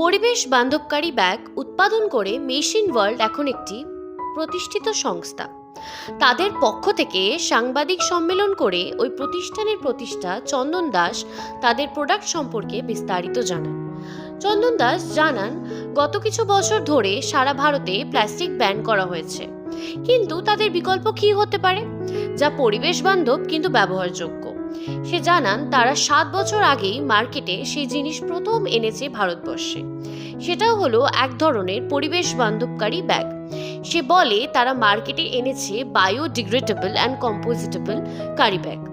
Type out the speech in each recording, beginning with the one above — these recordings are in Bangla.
পরিবেশ বান্ধবকারী ব্যাগ উৎপাদন করে মেশিন ওয়ার্ল্ড এখন একটি প্রতিষ্ঠিত সংস্থা। তাদের পক্ষ থেকে সাংবাদিক সম্মেলন করে ওই প্রতিষ্ঠানের প্রতিষ্ঠা চন্দন দাস তাদের প্রোডাক্ট সম্পর্কে বিস্তারিত জানান। চন্দন দাস জানান, গত কিছু বছর ধরে সারা ভারতে প্লাস্টিক ব্যান করা হয়েছে। কিন্তু তাদের বিকল্প কী হতে পারে? যা পরিবেশ বান্ধব কিন্তু ব্যবহারযোগ্য। সে জানান তারা সাত বছর আগেই মার্কেটে সেই জিনিস প্রথম এনেছে ভারতবর্ষে। সেটাও হলো এক ধরনের পরিবেশ বান্ধবকারী ব্যাগ। সে বলে তারা মার্কেটে এনেছে biodegradable and compostable carry bag.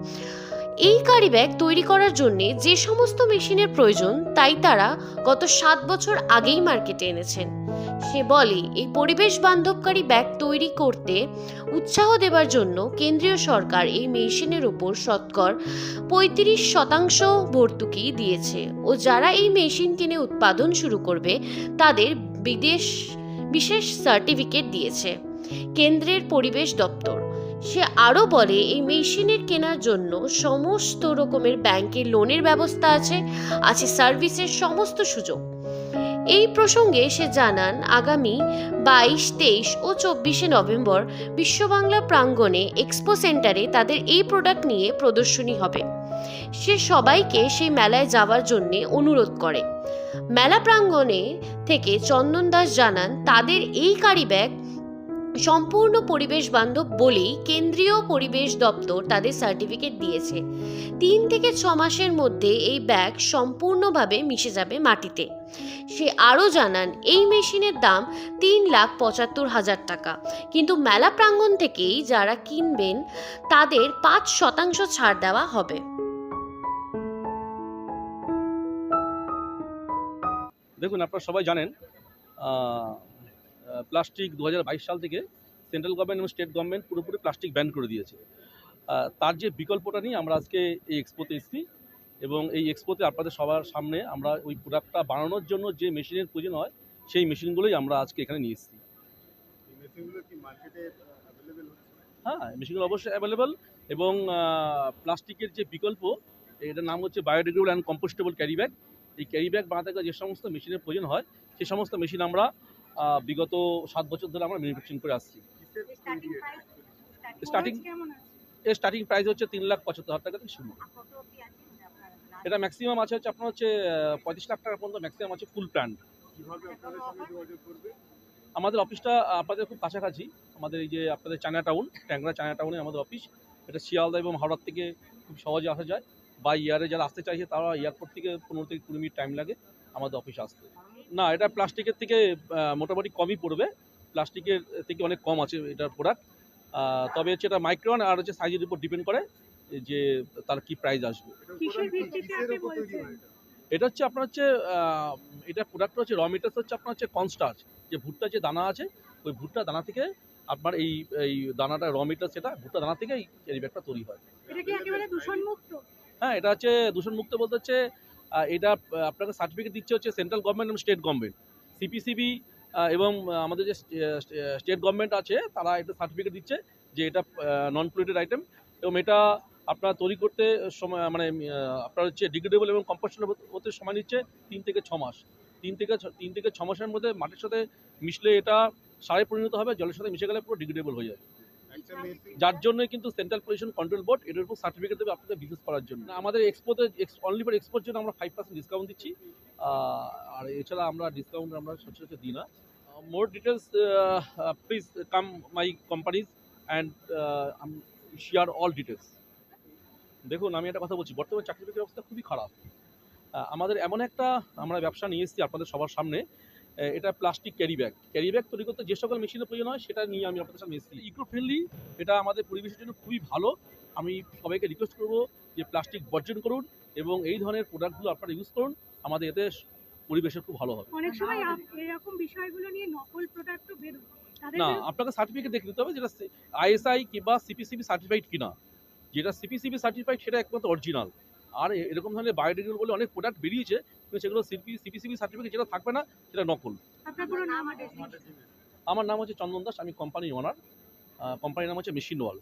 এই কারি ব্যাগ তৈরি করার জন্য যে সমস্ত মেশিনের প্রয়োজন, তাই তারা গত সাত বছর আগেই মার্কেটে এনেছেন। সে বলে, এই পরিবেশ বান্ধবকারী ব্যাগ তৈরি করতে উৎসাহ দেবার জন্য কেন্দ্রীয় সরকার এই মেশিনের উপর শতকর পঁয়ত্রিশ শতাংশ ভর্তুকি দিয়েছে ও যারা এই মেশিন কিনে উৎপাদন শুরু করবে তাদের বিদেশ বিশেষ সার্টিফিকেট দিয়েছে। কেন্দ্রের পরিবেশ দপ্তর। সে আরও বলে, এই মেশিনের কেনার জন্য সমস্ত রকমের ব্যাংকের লোনের ব্যবস্থা আছে আছে সার্ভিসের সমস্ত সুযোগ। এই প্রসঙ্গে সে জানান, আগামী বাইশ, তেইশ ও চব্বিশে নভেম্বর বিশ্ববাংলা প্রাঙ্গণে এক্সপো সেন্টারে তাদের এই প্রোডাক্ট নিয়ে প্রদর্শনী হবে। সে সবাইকে সেই মেলায় যাওয়ার জন্য অনুরোধ করে। মেলা প্রাঙ্গণে থেকে চন্দন দাস জানান, তাদের এই কারি ব্যাগ সম্পূর্ণ পরিবেশ বান্ধব বলেই কেন্দ্রীয় পরিবেশ দপ্তর তাদের সার্টিফিকেট দিয়েছে। তিন থেকে ছ মাসের মধ্যে এই ব্যাগ সম্পূর্ণভাবে মিশে যাবে মাটিতে। সে আরও জানান, এই মেশিনের দাম তিন লাখ পঁচাত্তর হাজার টাকা। কিন্তু মেলা প্রাঙ্গণ থেকেই যারা কিনবেন, তাদের পাঁচ শতাংশ ছাড় দেওয়া হবে। দেখুন, আপনারা সবাই জানেন প্লাস্টিক দু হাজার বাইশ সাল থেকে সেন্ট্রাল গভর্নমেন্ট এবং স্টেট গভর্নমেন্ট পুরোপুরি প্লাস্টিক ব্যান করে দিয়েছে। তার যে বিকল্পটা নিয়ে আমরা আজকে এই এক্সপোতে এসেছি এবং এই এক্সপোতে আপনাদের সবার সামনে আমরা ওই প্রোডাক্টটা বানানোর জন্য যে মেশিনের প্রয়োজন হয় সেই মেশিনগুলোই আমরা আজকে এখানে নিয়ে এসেছি। হ্যাঁ মেশিনগুলো অবশ্যই অ্যাভেলেবেল এবং প্লাস্টিকের যে বিকল্প এটার নাম হচ্ছে biodegradable and compostable carry bag এই ক্যারি ব্যাগ বানাতে গেলে যে সমস্ত মেশিনের প্রয়োজন হয় সেই সমস্ত মেশিন আমরা বিগত সাত বছর ধরে আমরা ম্যানুফ্যাকচারিং করে আসছি। স্টার্টিং এর স্টার্টিং প্রাইস হচ্ছে তিন লাখ পঁচাত্তর হাজার টাকা থেকে শুরু? এটা ম্যাক্সিমাম আছে হচ্ছে আপনার হচ্ছে পঁয়ত্রিশ লাখ টাকা পর্যন্ত ম্যাক্সিমাম আছে ফুল প্ল্যান্ট কীভাবে আপনাদের সঙ্গে যোগাযোগ করবে? আমাদের অফিসটা আপনাদের খুব কাছাকাছি। আমাদের এই যে আপনাদের চায়না টাউন ট্যাংরা চায়না টাউনে আমাদের অফিস এটা শিয়ালদা এবং হাওড়ার থেকে খুব সহজে আসা যায়। বা ইয়ারে যারা আসতে চাইছে তারা এয়ারপোর্ট থেকে পনেরো থেকে কুড়ি মিনিট টাইম লাগে আমাদের অফিস আসতে। না এটা প্লাস্টিকের থেকে মোটামুটি কমই পড়বে। প্লাস্টিকের থেকে অনেক কম আছে এটার প্রোডাক্ট তবে হচ্ছে এটা মাইক্রন আর হচ্ছে সাইজের উপর ডিপেন্ড করে যে তার কি প্রাইস আসবে। এটা হচ্ছে আপনার হচ্ছে এটা প্রোডাক্ট হচ্ছে র মেটার্স হচ্ছে আপনার হচ্ছে কনস্টার্চ যে ভুট্টা যে দানা আছে ওই ভুট্টা দানা থেকে আপনার এই এই দানাটা র মেটার সেটা ভুট্টা দানা থেকে এই ক্যারি ব্যাগটা তৈরি হয়। এটা কি একেবারে দূষণ হ্যাঁ এটা হচ্ছে দূষণমুক্ত বলতে হচ্ছে এটা আপনাকে সার্টিফিকেট দিচ্ছে হচ্ছে সেন্ট্রাল গভর্নমেন্ট এবং স্টেট গভর্নমেন্ট সিপিসিবি এবং আমাদের যে স্টেট গভর্নমেন্ট আছে, তারা এটা সার্টিফিকেট দিচ্ছে যে এটা নন পলিউটেড আইটেম এবং এটা আপনার তৈরি করতে সময় মানে আপনার হচ্ছে ডিগ্রেডেবল এবং কম্পোস্টেবল হতে সময় নিচ্ছে তিন থেকে ছ মাস। তিন থেকে তিন থেকে ছ মাসের মধ্যে মাটির সাথে মিশলে এটা সারে পরিণত হবে, জলের সাথে মিশে গেলে পুরো ডিগ্রেডেবল হয়ে মেশিন যার জন্য কিন্তু সেন্ট্রাল পলিউশন কন্ট্রোল বোর্ড এটার উপর সার্টিফিকেট দেবে আপনাদের বিজনেস করার জন্য। আমাদের এক্সপোতে অনলি ফর এক্সপোর জন্য আমরা ফাইভ পার্সেন্ট ডিসকাউন্ট দিচ্ছি। আর এছাড়া আমরা ডিসকাউন্ট আমরা সচরাচর দিই না। More details please come my companies and share all details দেখুন আমি একটা কথা বলছি বর্তমানে চাকরি বাকরির অবস্থা খুবই খারাপ। আমাদের এমন একটা আমরা ব্যবসা নিয়ে এসেছি আপনাদের সবার সামনে এটা plastic carry bag carry bag তৈরি করতে যে সকল মেশিনের প্রয়োজন হয় সেটা নিয়ে আমি আপনাদের সামনে এসেছি। ইকো ফ্রেন্ডলি এটা আমাদের পরিবেশের জন্য খুবই ভালো। আমি সবাইকে রিকোয়েস্ট করব যে প্লাস্টিক বর্জন করুন এবং এই ধরনের প্রোডাক্টগুলো আপনারা ইউজ করুন। আমাদের এতে পরিবেশের খুব ভালো হবে। অনেক সময় এরকম বিষয়গুলো নিয়ে নকল প্রোডাক্টও তাদের না আপনাকে সার্টিফিকেট দেখে নিতে হবে যেটা আইএসআই কিংবা সিপিসিবি সার্টিফাইড কিনা। যেটা সিপিসিবি সার্টিফাইড সেটা একমাত্র অরিজিনাল আর এরকম ধরনের বায়োডিগ্রেডেবল বলে অনেক প্রোডাক্ট বেরিয়েছে কিন্তু সেগুলো সিপি সিপিসিবি সার্টিফিকেট যেটা থাকবে না সেটা নকল আমার নাম হচ্ছে চন্দন দাস আমি কোম্পানির ওনার কোম্পানির নাম হচ্ছে মেশিন ওয়াল